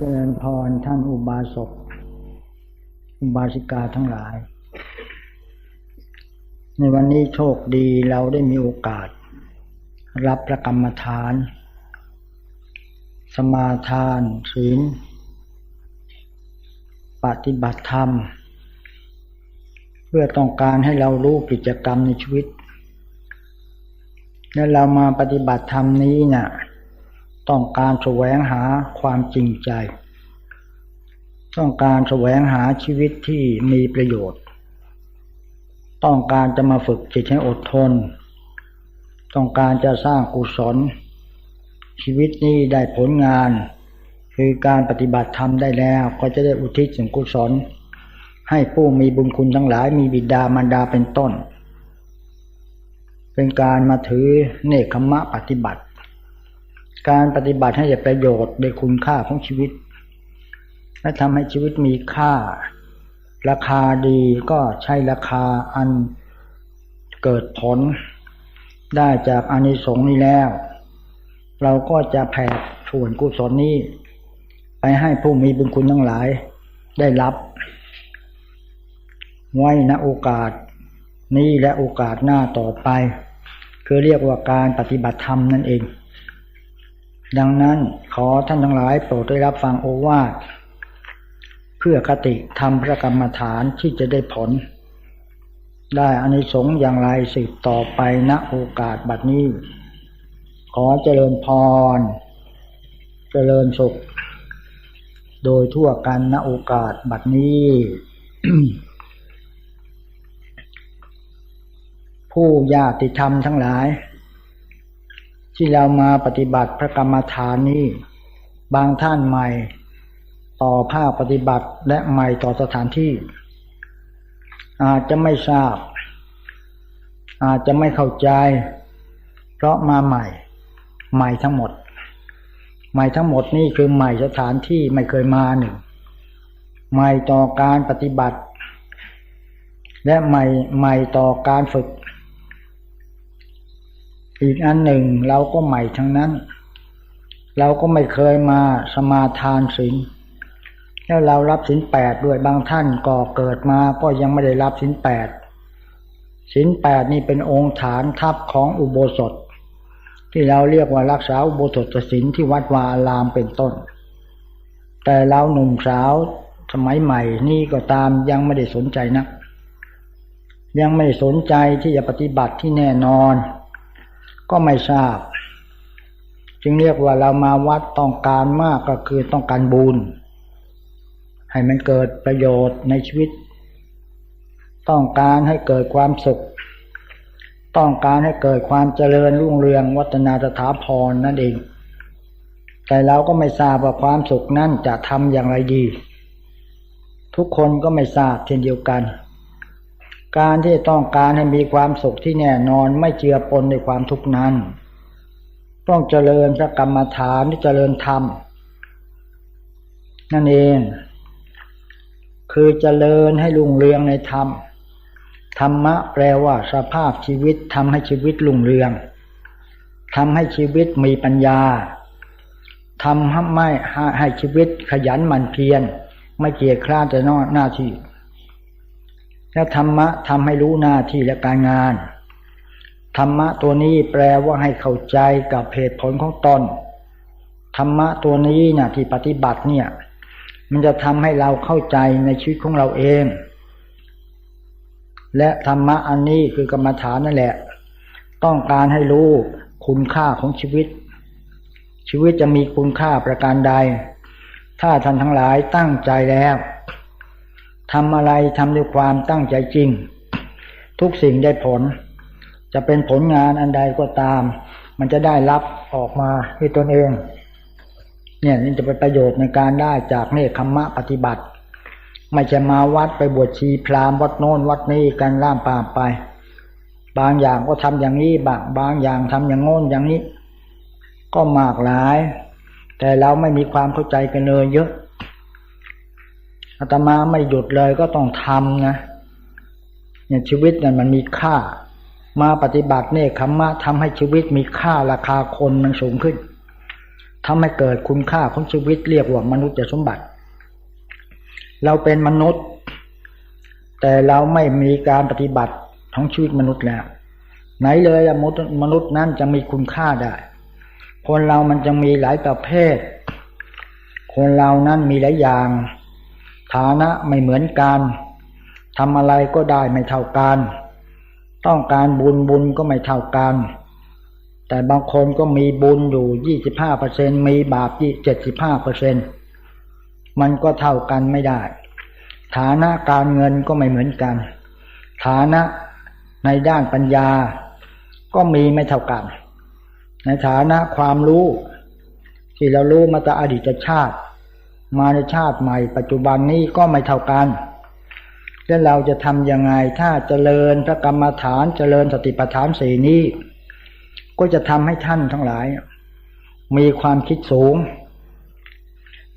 เจริญพรท่านอุบาสก อุบาสิกาทั้งหลาย ในวันนี้โชคดีเราได้มีโอกาส รับพระกรรมฐาน สมาทานศีลปฏิบัติธรรม เพื่อต้องการให้เรารู้กิจกรรมในชีวิต และเรามาปฏิบัติธรรมนี้เนะ่ย ต้องการแสวงหาความจริงใจ ต้องการแสวงหาชีวิตที่มีประโยชน์ ต้องการจะมาฝึกจิตให้อดทน ต้องการจะสร้างกุศล ชีวิตนี้ได้ผลงาน คือการปฏิบัติธรรมได้แล้ว ก็จะได้อุทิศส่วนกุศล ให้ผู้มีบุญคุณทั้งหลายมีบิดามารดาเป็นต้น เป็นการมาถือเนคขมะปฏิบัติ การปฏิบัติให้ได้ประโยชน์ได้คุณค่าของชีวิต และทำให้ชีวิตมีค่า ราคาดีก็ใช้ราคาอันเกิดผล ได้จากอานิสงส์นี้แล้ว เราก็จะแผ่ส่วนกุศลนี้ ไปให้ผู้มีบุญคุณทั้งหลายได้รับ ไว้ณโอกาสนี้และโอกาสหน้าต่อไป คือเรียกว่าการปฏิบัติธรรมนั่นเอง ดังนั้นขอท่านทั้งหลายโปรดได้รับฟังโอวาทเพื่อคติทำพระกรรมฐานที่จะได้ผล ได้อานิสงส์อย่างไรสืบต่อไปณโอกาสบัดนี้ ขอเจริญพร เจริญสุข โดยทั่วกันณโอกาสบัดนี้ ผู้ญาติธรรมทั้งหลาย ที่เรามาปฏิบัติพระกรรมฐานนี้ บางท่านใหม่ ต่อภาคปฏิบัติและใหม่ต่อสถานที่ อาจจะไม่ทราบ อาจจะไม่เข้าใจ เพราะมาใหม่ ใหม่ทั้งหมด ใหม่ทั้งหมดนี่คือใหม่สถานที่ไม่เคยมาหนึ่งใหม่ต่อการปฏิบัติ และใหม่ใหม่ต่อการฝึก อีกอันหนึ่งเราก็ใหม่ทั้งนั้น เราก็ไม่เคยมาสมาทานศีลแล้วเรารับศีลแปดด้วยบางท่านก็เกิดมาก็ยังไม่ได้รับศีลแปดศีลแปดนี่เป็นองค์ฐานทัพของอุโบสถ ที่เราเรียกว่ารักษาอุโบสถศีลที่วัดวาอารามเป็นต้น แต่เราหนุ่มสาวสมัยใหม่นี่ก็ตามยังไม่ได้สนใจนะ ยังไม่สนใจที่จะปฏิบัติที่แน่นอน ก็ไม่ทราบ จึงเรียกว่าเรามาวัดต้องการมากก็คือต้องการบุญให้มันเกิดประโยชน์ในชีวิต ต้องการให้เกิดความสุข ต้องการให้เกิดความเจริญรุ่งเรืองวัฒนาสถาพรนั่นเอง แต่เราก็ไม่ทราบว่าความสุขนั้นจะทำอย่างไรดี ทุกคนก็ไม่ทราบเช่นเดียวกัน การที่ต้องการให้มีความสุขที่แน่นอนไม่เจือปนในความทุกข์นั้น ต้องเจริญพระกรรมฐานที่เจริญธรรม นั่นเอง คือเจริญให้ลุงเรืองในธรรม ธรรมะแปลว่าสภาพชีวิตทำให้ชีวิตลุงเรืองทำให้ชีวิตมีปัญญาทำให้ไม่ให้ชีวิตขยันหมั่นเพียรไม่เกียจคร้านแต่นอหน้าที่ แล้วธรรมะทำให้รู้หน้าที่และการงาน ธรรมะตัวนี้แปลว่าให้เข้าใจกับเหตุผลของตนธรรมะตัวนี้นะ่ะที่ปฏิบัติเนี่ย มันจะทำให้เราเข้าใจในชีวิตของเราเอง และธรรมะอันนี้คือกรรมฐานนั่นแหละ ต้องการให้รู้คุณค่าของชีวิต ชีวิตจะมีคุณค่าประการใด ถ้าท่านทั้งหลายตั้งใจแล้ว ทำอะไรทำด้วยความตั้งใจจริง ทุกสิ่งได้ผล จะเป็นผลงานอันใดก็ตาม มันจะได้รับออกมาด้วยตนเอง เนี่ยนี่จะเป็นประโยชน์ในการได้จากเนคขมะปฏิบัติ ไม่จะมาวัดไปบวชชีพรามวัดโน้นวัดนี้กันล่ามปามไป บางอย่างก็ทำอย่างนี้บางบางอย่างทำอย่างโน้นอย่างนี้ ก็มากหลาย แต่เราไม่มีความเข้าใจกันเลยเยอะ อาตมาไม่หยุดเลยก็ต้องทำนะเนี่ยชีวิตเนี่ยมันมีค่า มาปฏิบัติเนคขมะทำให้ชีวิตมีค่าราคาคนมันสูงขึ้นทำให้เกิดคุณค่าของชีวิตเรียกว่ามนุษย์สมบัติ เราเป็นมนุษย์ แต่เราไม่มีการปฏิบัติของชีวิตมนุษย์แล้ว ไหนเลยมนุษย์มนุษย์นั้นจะมีคุณค่าได้ คนเรามันจะมีหลายประเภท คนเรานั้นมีหลายอย่าง ฐานะไม่เหมือนกันทำอะไรก็ได้ไม่เท่ากัน ต้องการบุญบุญก็ไม่เท่ากัน แต่บางคนก็มีบุญอยู่ยี่สิบห้าเปอร์เซ็นมีบาปยี่เจ็ดสิบห้าเปอร์เซ็นมันก็เท่ากันไม่ได้ ฐานะการเงินก็ไม่เหมือนกัน ฐานะในด้านปัญญา ก็มีไม่เท่ากัน ในฐานะความรู้ ที่เรารู้มาแต่อดีตชาติ มาในชาติใหม่ ปัจจุบันนี้ก็ไม่เท่ากันแล้วเราจะทำยังไงถ้าเจริญพระกรรมฐานเจริญสติปัฏฐานสี่นี้ ก็จะทำให้ท่านทั้งหลาย มีความคิดสูง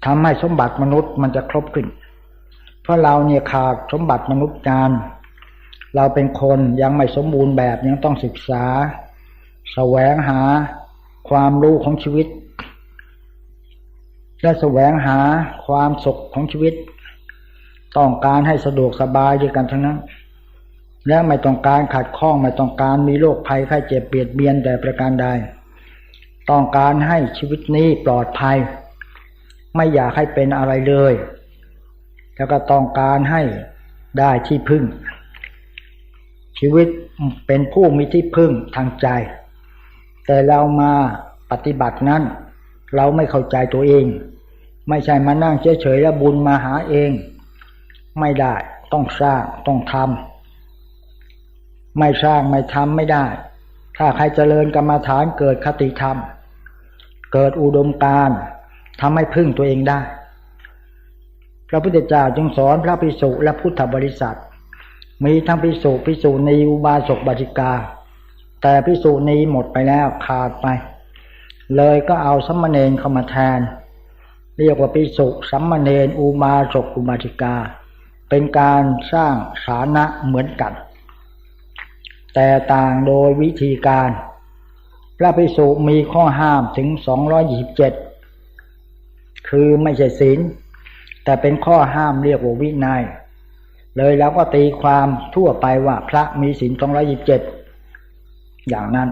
ทำให้สมบัติมนุษย์มันจะครบขึ้น เพราะเราเนี่ยขาดสมบัติมนุษย์การเราเป็นคนยังไม่สมบูรณ์แบบยังต้องศึกษา แสวงหาความรู้ของชีวิต และแสวงหาความสุขของชีวิต ต้องการให้สะดวกสบายด้วยกันทั้งนั้น และไม่ต้องการขัดข้องไม่ต้องการมีโรคภัยไข้เจ็บเบียดเบียนแต่ประการใด ต้องการให้ชีวิตนี้ปลอดภัย ไม่อยากให้เป็นอะไรเลย แล้วก็ต้องการให้ได้ที่พึ่ง ชีวิตเป็นผู้มีที่พึ่งทางใจ แต่เรามาปฏิบัตินั้น เราไม่เข้าใจตัวเอง ไม่ใช่มานั่งเฉยๆแล้วบุญมาหาเอง ไม่ได้ต้องสร้างต้องทำไม่สร้างไม่ทำไม่ได้ ถ้าใครเจริญกรรมฐานเกิดคติธรรม เกิดอุดมการทำให้พึ่งตัวเองได้ พระพุทธเจ้าจึงสอนพระภิกษุและพุทธบริษัท มีทั้งภิกษุภิกษุณีอุบาสกบาจิกา แต่ภิกษุณีหมดไปแล้วขาดไป เลยก็เอาสัมมเนนเข้ามาแทน เรียกว่าภิกษุสัมมเนนอุบาสกอุบาจิกา เป็นการสร้างฐานะเหมือนกัน แต่ต่างโดยวิธีการ พระภิกษุมีข้อห้ามถึงสองร้อยยี่สิบเจ็ดคือไม่ใช่ศีลแต่เป็นข้อห้ามเรียกว่าวินัย เลยแล้วก็ตีความทั่วไปว่าพระมีศีลสองร้อยิบเจ็ดอย่างนั้น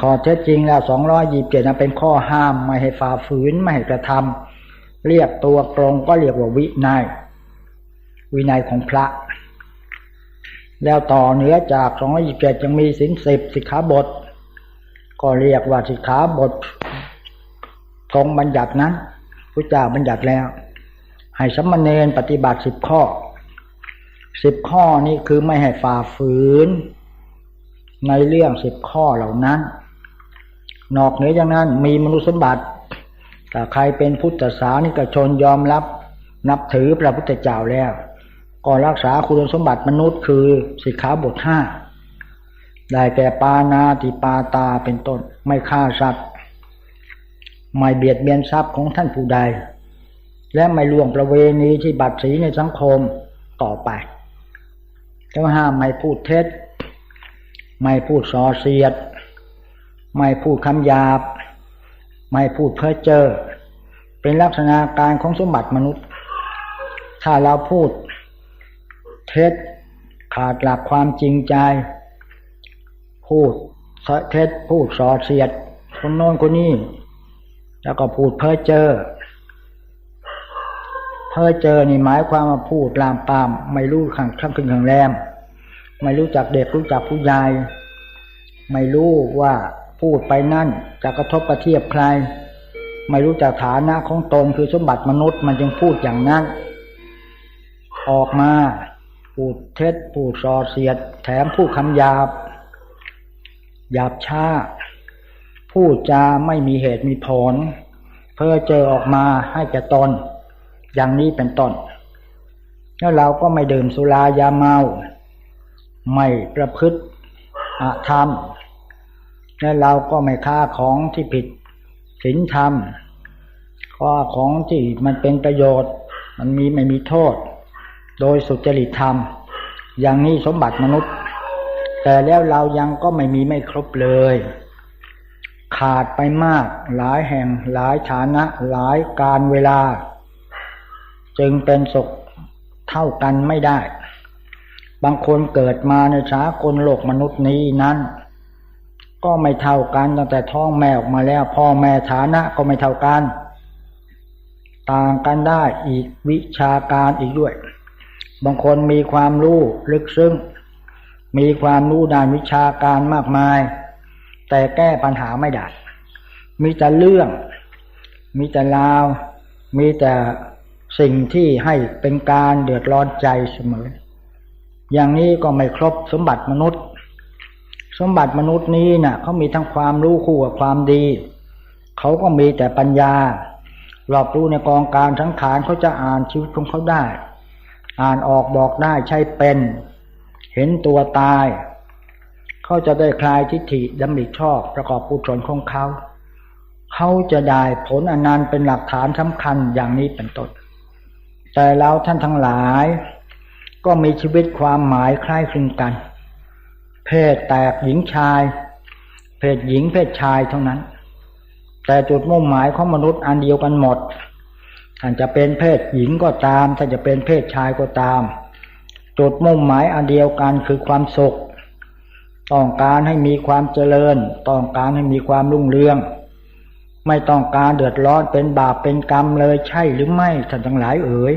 ข้อเท็จจริงแล้วสองร้อยิบเจ็ดนั้นเป็นข้อห้ามไม่ให้ฝ่าฝืนไม่ให้กระทำเรียกตัวตรงก็เรียกว่าวินัย วินัยของพระ แล้วต่อเหนือจากสองร้อยิบเจ็ดยังมีศีลสิบสิกขาบท ก็เรียกว่าสิกขาบททรงบัญญัตินั้นพระเจ้าบัญญัติแล้ว ให้สัมมเนนปฏิบัติสิบข้อสิบข้อนี้คือไม่ให้ฝ่าฝืน ในเรื่องสิบข้อเหล่านั้น นอกเหนือจากนั้นมีมนุษย์สมบัติถ้าใครเป็นพุทธศาสนิกชนยอมรับนับถือพระพุทธเจ้าแล้ว ก็รักษาคุณสมบัติมนุษย์คือสิกขาบทห้าได้แก่ปานาติปาตาเป็นต้น ไม่ฆ่าสัตว์ไม่เบียดเบียนทรัพย์ของท่านผู้ใด และไม่ล่วงประเวณีที่บัตรสีในสังคมต่อไปจะห้ามไม่พูดเท็จ ไม่พูดส่อเสียด ไม่พูดคำหยาบ ไม่พูดเพ้อเจ้อเป็นลักษณะการของสมบัติมนุษย์ ถ้าเราพูดเท็จขาดหลักความจริงใจ พูดเท็จพูดส่อเสียด คนโน้นคนนี้ แล้วก็พูดเพ้อเจ้อเพ้อเจอนี่หมายความว่าพูดลามปาม ไม่รู้ขังข้างขึ้นข้างแรม ไม่รู้จักเด็กรู้จักผู้ใหญ่ไม่รู้ว่า พูดไปนั่นจะกระทบกระเทียบใคร ไม่รู้จักฐานะของตนคือสมบัติมนุษย์มันจึงพูดอย่างนั้น ออกมาพูดเท็จพูดซอเสียด แถมพูดคำหยาบหยาบช้า พูดจาไม่มีเหตุมีผล เพื่อเจอออกมาให้แก่ตน อย่างนี้เป็นต้นแล้วเราก็ไม่ดื่มสุรายาเมา ไม่ประพฤติอาธรรม และเราก็ไม่ค้าของที่ผิดศีลธรรมข้อของที่มันเป็นประโยชน์ มันมีไม่มีโทษ โดยสุจริตธรรม อย่างนี้สมบัติมนุษย์ แต่แล้วเรายังก็ไม่มีไม่ครบเลย ขาดไปมากหลายแห่งหลายฐานะหลายการเวลา จึงเป็นสุขเท่ากันไม่ได้ บางคนเกิดมาในสากลโลกมนุษย์นี้นั้น ก็ไม่เท่ากันตั้งแต่ท้องแม่ออกมาแล้ว พ่อแม่ฐานะก็ไม่เท่ากัน ต่างกันได้อีกวิชาการอีกด้วย บางคนมีความรู้ลึกซึ้งมีความรู้ด้านวิชาการมากมาย แต่แก้ปัญหาไม่ได้มีแต่เรื่อง มีแต่ราว มีแต่สิ่งที่ให้เป็นการเดือดร้อนใจเสมอ อย่างนี้ก็ไม่ครบสมบัติมนุษย์ มบัติมนุษย์นี้นะ่ะเขามีทั้งความรู้คู่กับความดี เขาก็มีแต่ปัญญารอบรู้ในกองการสังขารเขาจะอ่านชีวิตของเขาได้ อ่านออกบอกได้ใช่เป็น เห็นตัวตาย เขาจะได้คลายทิฏฐิดำริชอบประกอบกุศลของเขา เขาจะได้ผลอนันต์เป็นหลักฐานสำคัญอย่างนี้เป็นต้นแต่เราท่านทั้งหลาย ก็มีชีวิตความหมายคล้ายคลึงกัน เพศแตกหญิงชาย เพศหญิงเพศชายเท่านั้น แต่จุดมุ่งหมายของมนุษย์อันเดียวกันหมดท่านจะเป็นเพศหญิงก็ตามท่านจะเป็นเพศชายก็ตาม จุดมุ่งหมายอันเดียวกันคือความสุข ต้องการให้มีความเจริญ ต้องการให้มีความรุ่งเรือง ไม่ต้องการเดือดร้อนเป็นบาปเป็นกรรมเลยใช่หรือไม่ท่านทั้งหลายเอ๋ย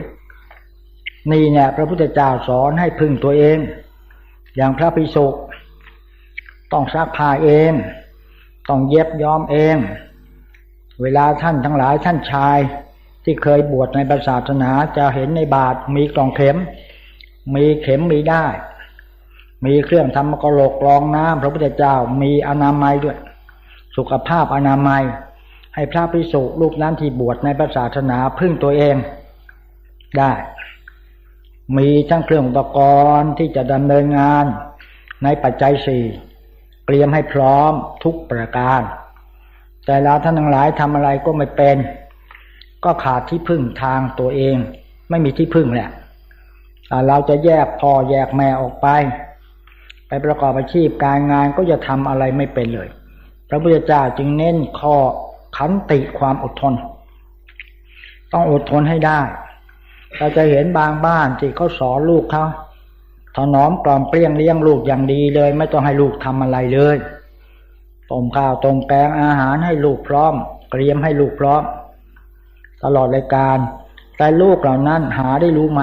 นี่เนี่ยพระพุทธเจ้าสอนให้พึ่งตัวเอง อย่างพระภิกษุ ต้องซักผ้าเอง ต้องเย็บย้อมเอง เวลาท่านทั้งหลายท่านชายที่เคยบวชในศาสนาจะเห็นในบาทมีกล่องเข็ม มีเข็มมีได้ มีเครื่องทำมกรกรองน้ำพระพุทธเจ้ามีอนามัยด้วย สุขภาพอนามัย ให้พระภิกษุลูกนั้นที่บวชในศาสนาพึ่งตัวเองได้ มีทั้งเครื่องอุปกรณ์ที่จะดำเนินงานในปัจจัยสี่ เตรียมให้พร้อมทุกประการ แต่เราท่านทั้งหลายทำอะไรก็ไม่เป็น ก็ขาดที่พึ่งทางตัวเอง ไม่มีที่พึ่งแหละเราจะแยกพ่อแยกแม่ออกไป ไปประกอบอาชีพการงานก็จะทำอะไรไม่เป็นเลย พระพุทธเจ้าจึงเน้นข้อขันติความอดทน ต้องอดทนให้ได้ เราจะเห็นบางบ้านที่เขาสอนลูกเขา ถนอมกล่อมเปรี้ยงเลี้ยงลูกอย่างดีเลย ไม่ต้องให้ลูกทำอะไรเลยต้มข้าวต้มแกงอาหารให้ลูกพร้อม เตรียมให้ลูกพร้อม ตลอดรายการ แต่ลูกเหล่านั้นหาได้รู้ไหม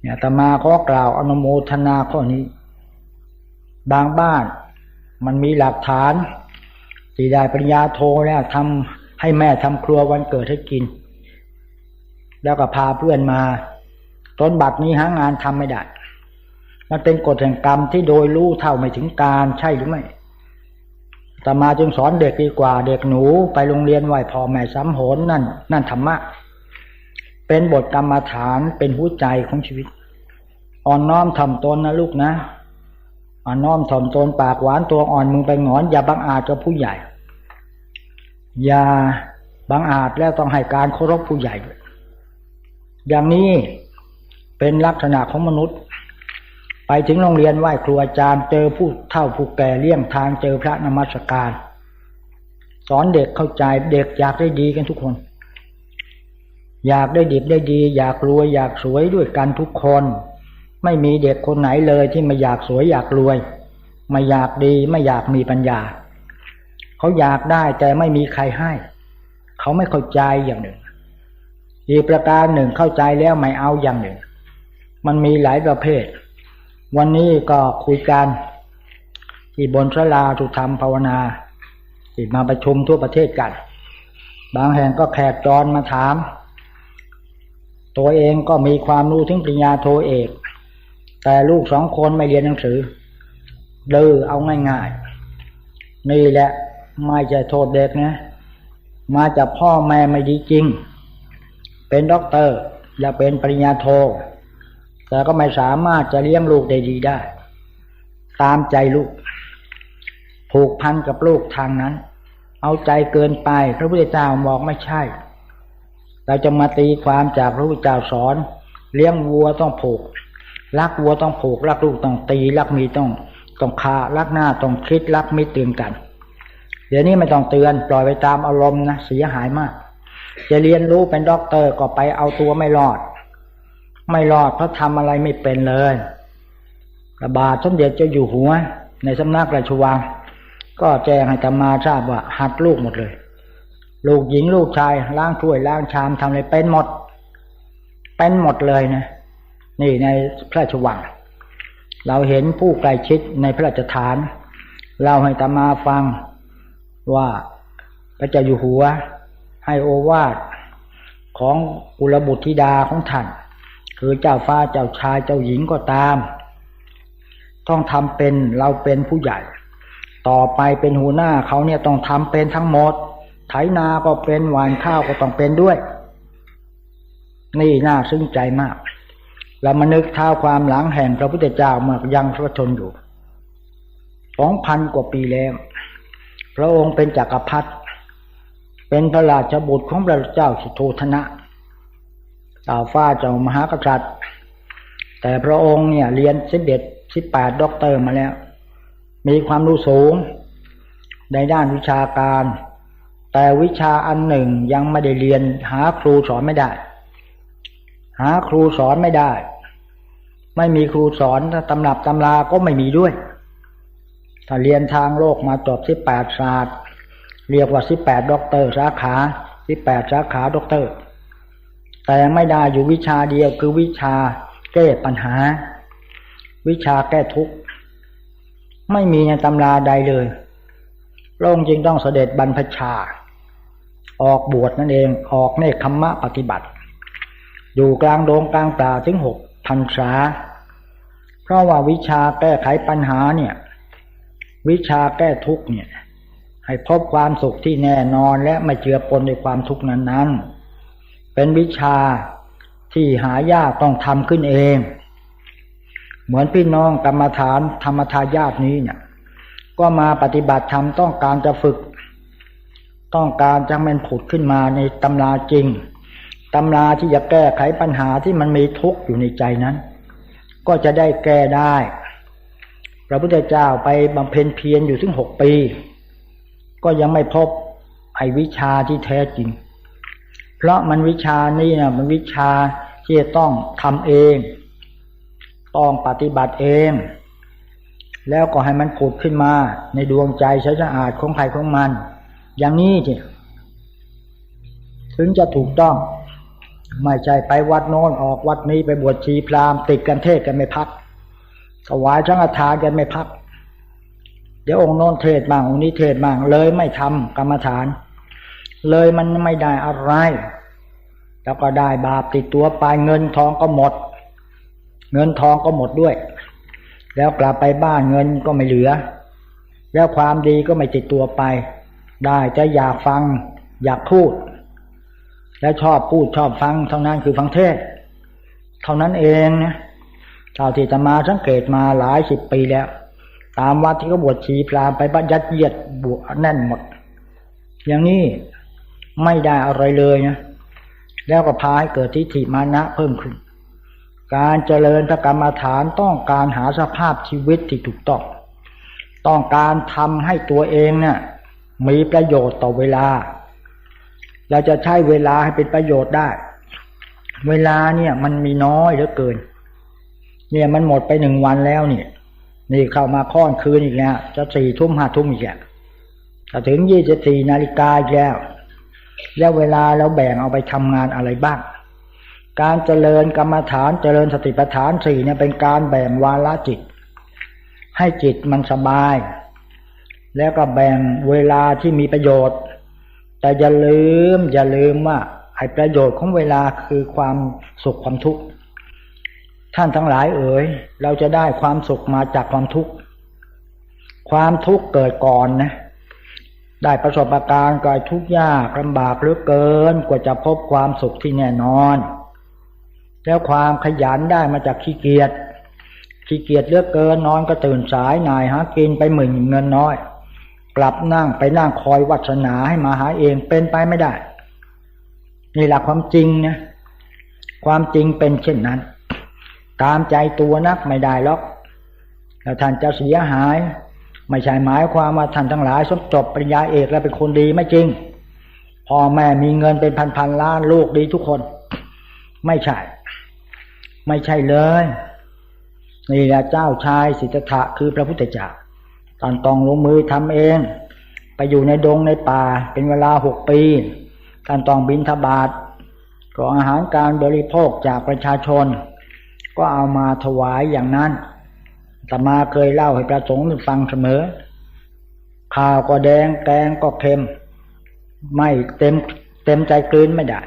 เนี่ยตมาขอกล่าวอนุโมทนาข้อนี้ บางบ้านมันมีหลักฐานที่ได้ปริญญาโทแล้วทำให้แม่ทำครัววันเกิดให้กิน แล้วก็พาเพื่อนมา ตนบัตรนี้หางานทำไม่ได้ มันเป็นกฎแห่งกรรมที่โดยรู้เท่าไม่ถึงการใช่หรือไม่แต่มาจึงสอนเด็กดีกว่า เด็กหนูไปโรงเรียนไหวพ่อแม่ซ้ำโหนนั่น นั่นธรรมะ เป็นบทกรรมฐานเป็นหัวใจของชีวิต อ่อนน้อมถ่อมตนนะลูกนะ อ่อนน้อมถ่อมตนปากหวานตัวอ่อนมึงไปงอน อย่าบังอาจกับผู้ใหญ่ อย่าบังอาจแล้วต้องให้การเคารพผู้ใหญ่ อย่างนี้ เป็นลักษณะของมนุษย์ ไปถึงโรงเรียนไหว้ครูอาจารย์เจอผู้เท่าผู้แก่เลี่ยงทางเจอพระนมัสการ สอนเด็กเข้าใจเด็กอยากได้ดีกันทุกคน อยากได้ดีได้ดี อยากรวยอยากสวยด้วยกันทุกคน ไม่มีเด็กคนไหนเลยที่ไม่อยากสวยอยากรวยไม่อยากดีไม่อยากมีปัญญา เขาอยากได้แต่ไม่มีใครให้ เขาไม่เข้าใจอย่างหนึ่งอีกประการหนึ่งเข้าใจแล้วไม่เอาอย่างหนึ่ง มันมีหลายประเภท วันนี้ก็คุยกันที่บนสลาทุธรรมภาวนาที่มาประชุมทั่วประเทศกัน บางแห่งก็แขกจรมาถาม ตัวเองก็มีความรู้ถึงปริญญาโทเอก แต่ลูกสองคนไม่เรียนหนังสือเดือเอาง่ายๆ นี่แหละไม่ใช่โทษเด็กนะ มาจากพ่อแม่ไม่ดีจริง เป็นด็อกเตอร์ อย่าเป็นปริญญาโท แต่ก็ไม่สามารถจะเลี้ยงลูกได้ดีได้ ตามใจลูก ผูกพันกับลูกทางนั้น เอาใจเกินไป พระพุทธเจ้าบอกไม่ใช่ เราจะมาตีความจากพระพุทธเจ้าสอน เลี้ยงวัวต้องผูก รักวัวต้องผูก รักลูกต้องตี รักมีต้องต้องคารักหน้าต้องคิดรักไม่ตื่นกัน เดี๋ยวนี้ไม่ต้องเตือน ปล่อยไปตามอารมณ์นะเสียหายมาก จะเรียนรู้เป็นด็อกเตอร์ก็ไปเอาตัวไม่รอด ไม่รอดเพราะทำอะไรไม่เป็นเลยระบาดสมเด็จจ้าอยู่หัว ในสำนักราชวัง ก็แจ้งให้ธรรมาทราบว่าหัดลูกหมดเลย ลูกหญิงลูกชายล้างถ้วยล้างชามทำอะไรเป็นหมด เป็นหมดเลยนะ นี่ในพระราชวัง เราเห็นผู้ใกล้ชิดในพระราชฐาน เราให้ตมาฟังว่าพระเจ้าอยู่หัว ให้โอวาทของกุลบุตรธิดาของท่าน คือเจ้าฟ้าเจ้าชายเจ้าหญิงก็ตาม ต้องทำเป็นเราเป็นผู้ใหญ่ ต่อไปเป็นหัวหน้าเขาเนี่ยต้องทำเป็นทั้งหมด ไถนาก็เป็นหวานข้าวก็ต้องเป็นด้วย นี่น่าซึ้งใจมากเรามานึกท้าความหลังแห่งพระพุทธเจ้ามื่อยังพระชนอยู่สองพันกว่าปีแล้วพระองค์เป็นจักรพรรดิเป็นพระราชบุตรของพระเจ้าสุโธธนะ ดาวฟ้าเจ้ามหากษัตริย์ แต่พระองค์เนี่ยเรียนสิบเอ็ดสิบแปดด็อกเตอร์มาแล้ว มีความรู้สูงในด้านวิชาการ แต่วิชาอันหนึ่งยังไม่ได้เรียนหาครูสอนไม่ได้ หาครูสอนไม่ได้ ไม่มีครูสอนตำรับตำราก็ไม่มีด้วย ถ้าเรียนทางโลกมาจบสิบแปดศาสตร์ เรียกว่าสิบแปดด็อกเตอร์สาขาสิบแปดสาขาด็อกเตอร์ แต่ไม่ได้อยู่วิชาเดียวคือวิชาแก้ปัญหา วิชาแก้ทุกข์ไม่มีในตำราใดเลยพระองค์จึงต้องเสด็จบรรพชา ออกบวชนั่นเองออกเนคขมมะปฏิบัติ อยู่กลางโดงกลางป่าถึงหกพันษาเพราะว่าวิชาแก้ไขปัญหาเนี่ย วิชาแก้ทุกเนี่ย ให้พบความสุขที่แน่นอนและไม่เจือปนในความทุกข์นั้นๆ เป็นวิชาที่หายากต้องทำขึ้นเอง เหมือนพี่น้องกรรมฐานธรรมทายาทนี้เนี่ย ก็มาปฏิบัติธรรมต้องการจะฝึก ต้องการจะมันผุดขึ้นมาในตำราจริงตำราที่จะแก้ไขปัญหาที่มันมีทุกข์อยู่ในใจนั้น ก็จะได้แก้ได้ พระพุทธเจ้าไปบำเพ็ญเพียรอยู่ถึงหกปี ก็ยังไม่พบไอ้วิชาที่แท้จริง เพราะมันวิชานี่นะมันวิชาที่จะต้องทำเอง ต้องปฏิบัติเอง แล้วก็ให้มันผุดขึ้นมา ในดวงใจใช้สะอาดของใครของมัน อย่างนี้จีถึงจะถูกต้อง ไม่ใช่ไปวัดโน้นออกวัดนี้ไปบวชชีพราหมณ์ติดกันเทศกันไม่พักถวายชังอาทานกันไม่พัก เดี๋ยวองค์โน้นเทศบ้างองค์นี้เทศบ้างเลยไม่ทำกรรมฐาน เลยมันไม่ได้อะไร แล้วก็ได้บาปติดตัวไปเงินทองก็หมด เงินทองก็หมดด้วย แล้วกลับไปบ้านเงินก็ไม่เหลือ แล้วความดีก็ไม่ติดตัวไป ได้จะอยากฟัง อยากพูด แล้วชอบพูดชอบฟังเท่านั้นคือฟังเทศ เท่านั้นเองนะชาวที่จะมาสังเกตมาหลายสิบปีแล้ว ตามวัดที่เขาบวชชีพรามไปบัญญัติเยียดบวชแน่นหมด อย่างนี้ ไม่ได้อะไรเลยนะแล้วก็พาให้เกิดทิฏฐิมานะเพิ่มขึ้น การเจริญพระกรรมฐานต้องการหาสภาพชีวิตที่ถูกต้อง ต้องการทำให้ตัวเองเนะ่ยมีประโยชน์ต่อเวลา เราจะใช้เวลาให้เป็นประโยชน์ได้ เวลาเนี่ยมันมีน้อยเหลือเกิน เนี่ยมันหมดไปหนึ่งวันแล้วเนี่ย นี่เข้ามาค่อนคืนอีกแล้วจะสี่ทุ่มห้าทุ่มอีกแล้วถึงยี่สิบสี่นาฬิกาอีกแล้ว แล้วเวลาเราแบ่งเอาไปทำงานอะไรบ้าง การเจริญกรรมฐานเจริญสติปัฏฐานสี่เนี่ยเป็นการแบ่งวาระจิต ให้จิตมันสบาย แล้วก็แบ่งเวลาที่มีประโยชน์ แต่อย่าลืมอย่าลืมว่าไอ้ประโยชน์ของเวลาคือความสุขความทุกข์ท่านทั้งหลายเอ๋ยเราจะได้ความสุขมาจากความทุกข์ความทุกข์เกิดก่อนนะ ได้ประสบการณ์กายทุกข์ยากลำบากหรือเกินกว่าจะพบความสุขที่แน่นอน แล้วความขยันได้มาจากขี้เกียจขี้เกียจเลือกเกินนอนก็ตื่นสายนายหากินไปหมื่นเงินน้อย กลับนั่งไปนั่งคอยวัฒนาให้มาหาเองเป็นไปไม่ได้นี่หลักความจริงนะความจริงเป็นเช่นนั้น ตามใจตัวนักไม่ได้หรอกแล้วท่านจะเสียหาย ไม่ใช่หมายความว่าท่านทั้งหลายสมจบปริญญาเอกแล้วเป็นคนดีไม่จริงพ่อแม่มีเงินเป็นพันพันล้านลูกดีทุกคน ไม่ใช่ ไม่ใช่เลยนี่แหละเจ้าชายสิทธัตถะคือพระพุทธเจ้าตอนตองลงมือทำเอง ไปอยู่ในดงในป่าเป็นเวลาหกปีการตองบินทบาทก็อาหารการบริโภคจากประชาชน ก็เอามาถวายอย่างนั้น ตมาเคยเล่าให้พระสงฆ์ฟังเสมอ ข้าวก็แดงแกงก็เค็ม ไม่เต็มเต็มใจกลืนไม่ได้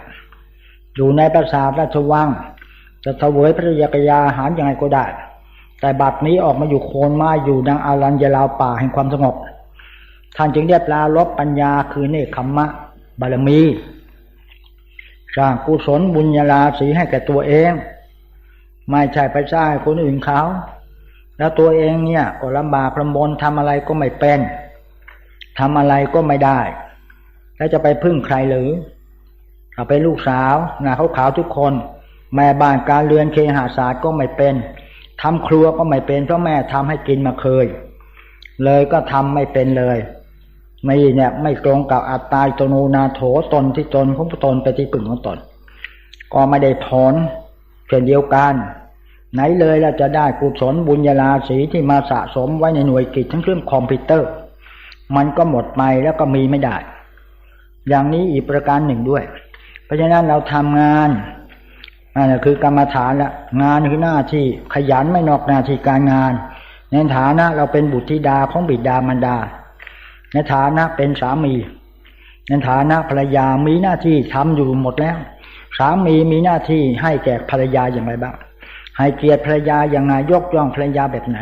อยู่ในปราสาทราชวัง จะเสวยพระยากยาอาหารยังไงก็ได้ แต่บัดนี้ออกมาอยู่โคนม้อยู่ดังอารัญญาลาวป่าแห่งความสงบ ท่านจึงได้ปลาลบปัญญาคือเนคขมมะ บารมีสร้างกุศลบุญญาลาสีให้แก่ตัวเอง ไม่ใช่ไปสร้างคนอื่นเขา แล้วตัวเองเนี่ยก็ลำบากลำบนทำอะไรก็ไม่เป็นทำอะไรก็ไม่ได้ แล้วจะไปพึ่งใครหรือถ้าเป็นลูกสาวหน้าขาวทุกคน แม่บ้านการเรือนเคหาศาสตร์ก็ไม่เป็นทำครัวก็ไม่เป็นเพราะแม่ทำให้กินมาเคย เลยก็ทำไม่เป็นเลยไม่เนี่ยไม่ตรงกับอัตตาตโนนาโถตนที่ตนของตนไปที่พึ่งของตน ก็ไม่ได้ผลเช่นเดียวกัน ไหนเลยเราจะได้กุศลบุญญาลาสีที่มาสะสมไว้ในหน่วยกิจทั้งเครื่องคอมพิวเตอร์ มันก็หมดไปแล้วก็มีไม่ได้ อย่างนี้อีกประการหนึ่งด้วย เพราะฉะนั้นเราทำงานนั่นคือกรรมฐานละงานคือหน้าที่ขยันไม่นอกหน้าที่การงาน ในฐานะเราเป็นบุตรธิดาของบิดามารดา ในฐานะเป็นสามี ในฐานะภรรยามีหน้าที่ทำอยู่หมดแล้ว สามีมีหน้าที่ให้แก่ภรรยาอย่างไรบ้าง ให้เกียรติภรรยาอย่างไรยกย่องภรรยาแบบไหน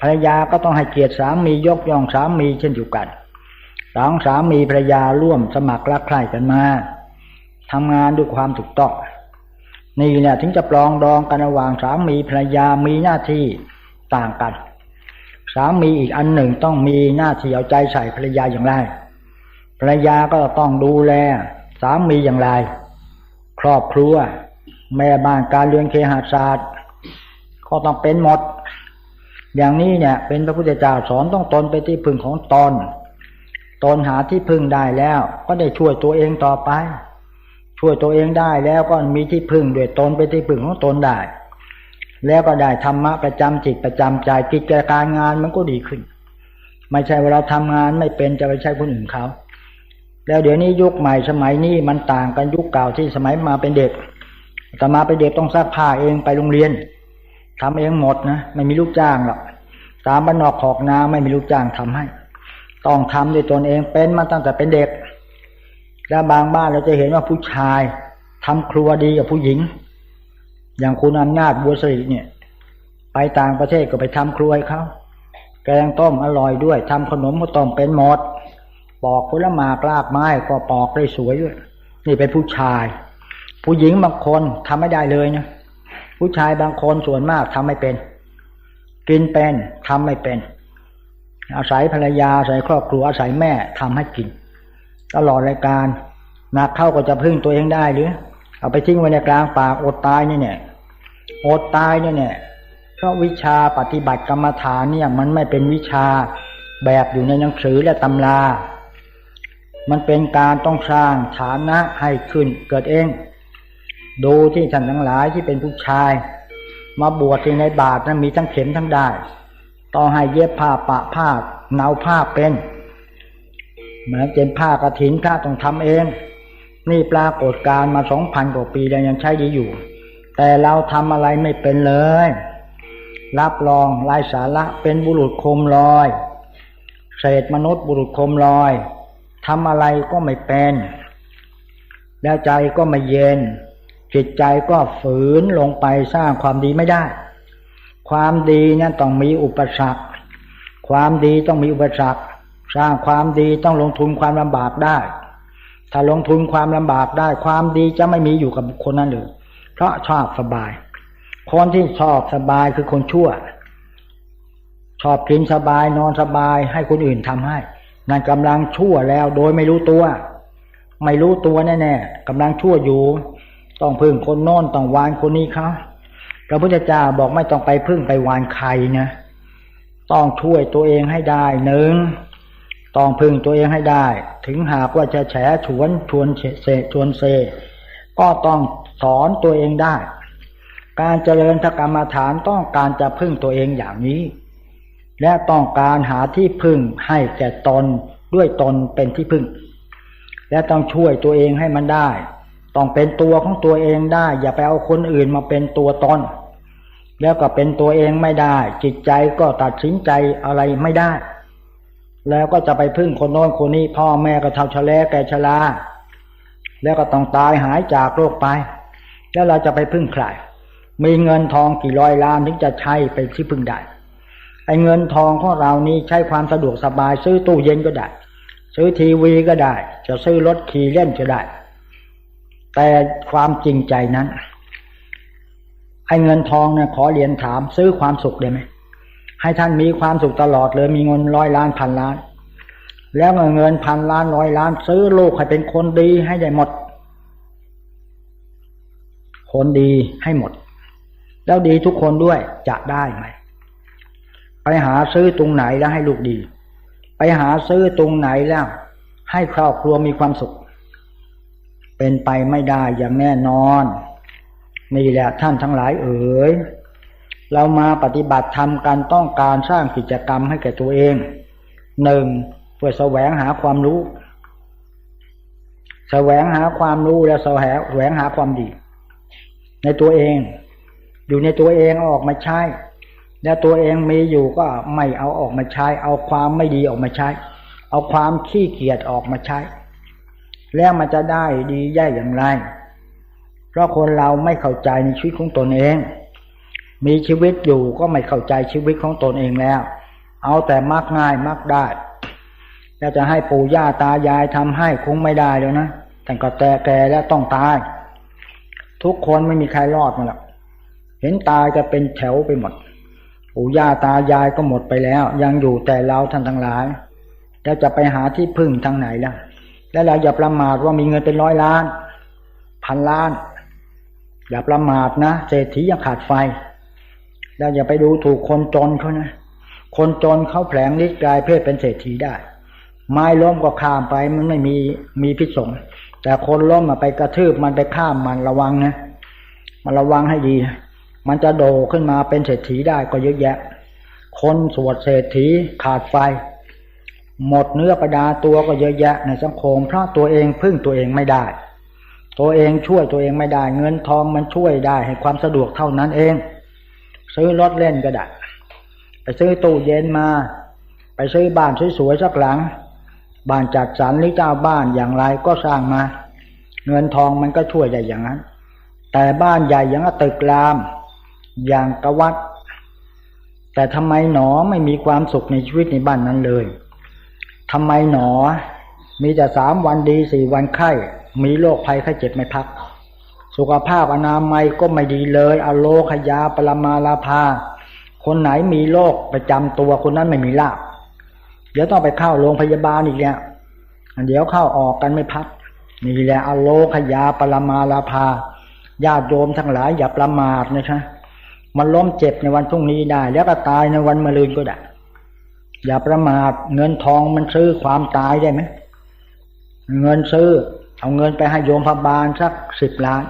ภรรยาก็ต้องให้เกียรติสามียกย่องสามีเช่นเดียวกันสองสามีภรรยาร่วมสมัครรักใคร่กันมาทำงานด้วยความถูกต้องนี่แหละถึงจะปลองดองกันระหว่างสามีภรรยามีหน้าที่ต่างกัน สามีอีกอันหนึ่งต้องมีหน้าที่เอาใจใส่ภรรยาอย่างไรภรรยาก็ต้องดูแลสามีอย่างไร ครอบครัว แม่บ้านการเรียนเคหาศาสตร์ก็ต้องเป็นหมด อย่างนี้เนี่ย เป็นพระพุทธเจ้าสอนต้องตนไปที่พึ่งของตนตนหาที่พึ่งได้แล้ว ก็ได้ช่วยตัวเองต่อไป ช่วยตัวเองได้แล้วก็มีที่พึ่งด้วยตนไปที่พึ่งของตนได้ แล้วก็ได้ธรรมะประจำจิตประจำใจกิจการงานมันก็ดีขึ้น ไม่ใช่วลาเราทำงานไม่เป็นจะไปใช้คนอื่นเขาแล้วเดี๋ยวนี้ยุคใหม่สมัยนี้มันต่างกันยุคเก่าที่สมัยมาเป็นเด็ก ต่มาเป็นเด็กต้องซักผ้าเองไปโรงเรียนทำเองหมดนะไม่มีลูกจ้างหรอกตามบ้านนอกขอกนาไม่มีลูกจ้างทำให้ ต้องทำด้วยตนเองเป็นมาตั้งแต่เป็นเด็กแล้วบางบ้านเราจะเห็นว่าผู้ชายทำครัวดีกับผู้หญิง อย่างคุณอำนาจบัวสริเนี่ย ไปต่างประเทศก็ไปทำครัวให้เขาแกงต้มอร่อยด้วยทำขนมข้าต้มเป็นหมดปอกผลไม้กลากไม้ก็ปอกได้สวยด้วยนี่เป็นผู้ชาย ผู้หญิงบางคนทำไม่ได้เลยนะผู้ชายบางคนส่วนมากทำไม่เป็น กินเป็นทำไม่เป็น อาศัยภรรยาอาศัยครอบครัวอาศัยแม่ทำให้กินตลอดรายการนักเข้าก็จะพึ่งตัวเองได้หรือ เอาไปทิ้งไว้ในกลางป่าอดตายเนี่ยเนี่ยอดตายเนี่ยเนี่ยเพราะวิชาปฏิบัติกรรมฐานเนี่ยมันไม่เป็นวิชาแบบอยู่ในหนังสือและตำรา มันเป็นการต้องสร้างฐานะให้ขึ้นเกิดเอง ดูที่ท่านทั้งหลายที่เป็นผู้ชาย มาบวชในบาทนั้นมีทั้งเข็มทั้งได้ต้องให้เย็บผ้าปะผ้าเนาผ้าเป็นเหมือนเป็นผ้ากระถินข้าต้องทำเอง นี่ปรากฏการมาสองพันกว่าปีแล้วยังใช้ดีอยู่ แต่เราทำอะไรไม่เป็นเลย รับรองไร้สาระเป็นบุรุษคมลอยเศษมนุษย์บุรุษคมลอยทำอะไรก็ไม่เป็น แล้วใจก็ไม่เย็น จิตใจก็ฝืนลงไปสร้างความดีไม่ได้ ความดีนั้นต้องมีอุปสรรค ความดีต้องมีอุปสรรค สร้างความดีต้องลงทุนความลำบากได้ ถ้าลงทุนความลำบากได้ ความดีจะไม่มีอยู่กับบุคคลนั้นเลย เพราะชอบสบาย คนที่ชอบสบายคือคนชั่ว ชอบกินสบายนอนสบายให้คนอื่นทำให้นั่นกำลังชั่วแล้วโดยไม่รู้ตัว ไม่รู้ตัวแน่ๆกำลังชั่วอยู่ ต้องพึ่งคนโน้นต้องวานคนนี้เขาพระพุทธเจ้าบอกไม่ต้องไปพึ่งไปวานใครนะต้องช่วยตัวเองให้ได้หนึ่งต้องพึ่งตัวเองให้ได้ ถึงหากว่าจะแฉชวนชวนเสชวนเซ ก็ต้องสอนตัวเองได้ การเจริญธกรรมฐานต้องการจะพึ่งตัวเองอย่างนี้ และต้องการหาที่พึ่งให้แก่ตนด้วยตนเป็นที่พึ่ง และต้องช่วยตัวเองให้มันได้ ต้องเป็นตัวของตัวเองได้ อย่าไปเอาคนอื่นมาเป็นตัวตนแล้วก็เป็นตัวเองไม่ได้ จิตใจก็ตัดสินใจอะไรไม่ได้ แล้วก็จะไปพึ่งคนโน้นคนนี้ พ่อแม่ก็เท่าชะแลแก่ชราแล้วก็ต้องตายหายจากโรคไป แล้วเราจะไปพึ่งใครมีเงินทองกี่ร้อยล้านถึงจะใช้ไปที่พึ่งได้ไอ้เงินทองของเรานี้ใช้ความสะดวกสบาย ซื้อตู้เย็นก็ได้ ซื้อทีวีก็ได้ จะซื้อรถขี่เล่นก็ได้ แต่ความจริงใจนั้นไอ้เงินทองเนี่ยขอเรียนถาม ซื้อความสุขได้ไหมให้ท่านมีความสุขตลอดเลยมีเงินร้อยล้านพันล้าน แล้วเงินพันล้านร้อยล้าน ซื้อลูกให้เป็นคนดีให้ได้หมด คนดีให้หมด แล้วดีทุกคนด้วยจะได้ไหมไปหาซื้อตรงไหนแล้วให้ลูกดี ไปหาซื้อตรงไหนแล้ว ให้ครอบครัวมีความสุข เป็นไปไม่ได้อย่างแน่นอน นี่แหละท่านทั้งหลายเอ๋ยเรามาปฏิบัติธรรมกันต้องการสร้างกิจกรรมให้แก่ตัวเองหนึ่งเพื่อแสวงหาความรู้ แสวงหาความรู้และแสวงหาความดี ในตัวเอง อยู่ในตัวเองอออกมาใช้แล้วตัวเองมีอยู่ก็ไม่เอาออกมาใช้ เอาความไม่ดีออกมาใช้ เอาความขี้เกียจออกมาใช้ แล้วมันจะได้ดีแย่อย่างไร เพราะคนเราไม่เข้าใจในชีวิตของตนเอง มีชีวิตอยู่ก็ไม่เข้าใจชีวิตของตนเองแล้ว เอาแต่มักง่ายมักได้แล้วจะให้ปู่ย่าตายายทำให้คงไม่ได้แล้วนะแต่ก็แต่แกแล้วต้องตาย ทุกคนไม่มีใครรอดมาหรอกเห็นตายจะเป็นแถวไปหมดปู่ย่าตายายก็หมดไปแล้ว ยังอยู่แต่เราท่านทั้งหลาย แล้วจะไปหาที่พึ่งทางไหนล่ะ แล้วเราอย่าประมาทว่ามีเงินเป็นร้อยล้าน พันล้าน อย่าประมาทนะเศรษฐียังขาดไฟ แล้วอย่าไปดูถูกคนจนเขานะ คนจนเขาแผลงฤทธิ์กลายเพศเป็นเศรษฐีได้ ไม้ล้มก็ข้ามไปมันไม่มีมีพิษสงแต่คนล้มมาไปกระทืบมันไปข้ามมันระวังนะมันระวังให้ดี มันจะโดขึ้นมาเป็นเศรษฐีได้ก็เยอะแยะ คนสวดเศรษฐีขาดไฟ หมดเนื้อประดาตัวก็เยอะแยะในสังคม เพราะตัวเองพึ่งตัวเองไม่ได้ ตัวเองช่วยตัวเองไม่ได้ เงินทองมันช่วยได้ให้ความสะดวกเท่านั้นเอง ซื้อรถเล่นก็ได้ไปซื้อตู้เย็นมา ไปซื้อบ้านสวยๆสักหลัง บ้านจัดสรรหรือเจ้าบ้านอย่างไรก็สร้างมา เงินทองมันก็ช่วยได้อย่างนั้น แต่บ้านใหญ่อย่างตึกราม อย่างกวัด แต่ทำไมหนอไม่มีความสุขในชีวิตในบ้านนั้นเลย ทำไมหนอ มีแต่สามวันดีสี่วันไข้ มีโรคภัยไข้เจ็บไม่พัก สุขภาพอนามัยก็ไม่ดีเลยอโลคยาปรมาลาภา คนไหนมีโรคประจำตัวคนนั้นไม่มีลาบเดี๋ยวต้องไปเข้าโรงพยาบาลอีกแล้วเดี๋ยวเข้าออกกันไม่พักนี่แหละอโลคยาปรมาลาภาญาติโยมทั้งหลายอย่าประมาทนะใช่มันล้มเจ็บในวันพรุ่งนี้ได้ แล้วก็ตายในวันมะรืนก็ได้ อย่าประมาทเงินทองมันซื้อความตายได้ไหมเงินซื้อ เอาเงินไปให้โยมพบาลสักสิบล้าน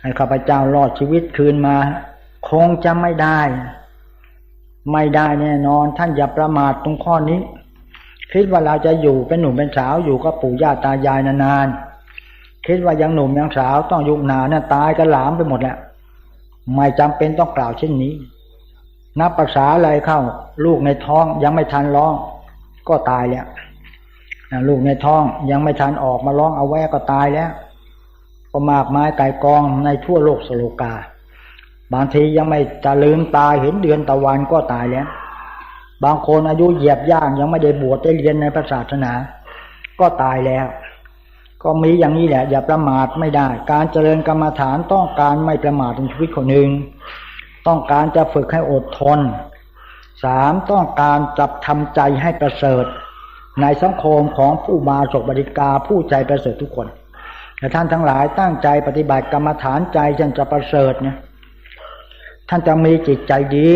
ให้ข้าพเจ้ารอดชีวิตคืนมา คงจะไม่ได้ ไม่ได้แน่นอน ท่านอย่าประมาทตรงข้อนี้ คิดว่าเราจะอยู่เป็นหนุ่มเป็นสาวอยู่กับปู่ย่าตายายนานๆคิดว่ายังหนุ่มยังสาวต้องยุคนานน่ะตายกันหลามไปหมดแล้วไม่จำเป็นต้องกล่าวเช่นนี้ นับภาษาอะไรเข้า ลูกในท้องยังไม่ทันร้อง ก็ตายแล้วลูกในท้องยังไม่ทันออกมาร้องเอาแวก็ตายแล้วก็มากไม้ไก่กองในทั่วโลกสโลกา บางทียังไม่จะลืมตายเห็นเดือนตะวันก็ตายแล้ว บางคนอายุเหยียบย่างยังไม่ได้บวชได้เรียนในพระศาสนา ก็ตายแล้ว ก็มีอย่างนี้แหละ อย่าประมาทไม่ได้ การเจริญกรรมฐานต้องการไม่ประมาทในชีวิตคนหนึ่ง ต้องการจะฝึกให้อดทนสามต้องการจับทำใจให้ประเสริฐ ในสังคมของผู้มาศกบริกาผู้ใจประเสริฐทุกคนแต่ท่านทั้งหลายตั้งใจปฏิบัติกรรมฐานใจจนจะประเสริฐเนี่ยท่านจะมีจิตใจดี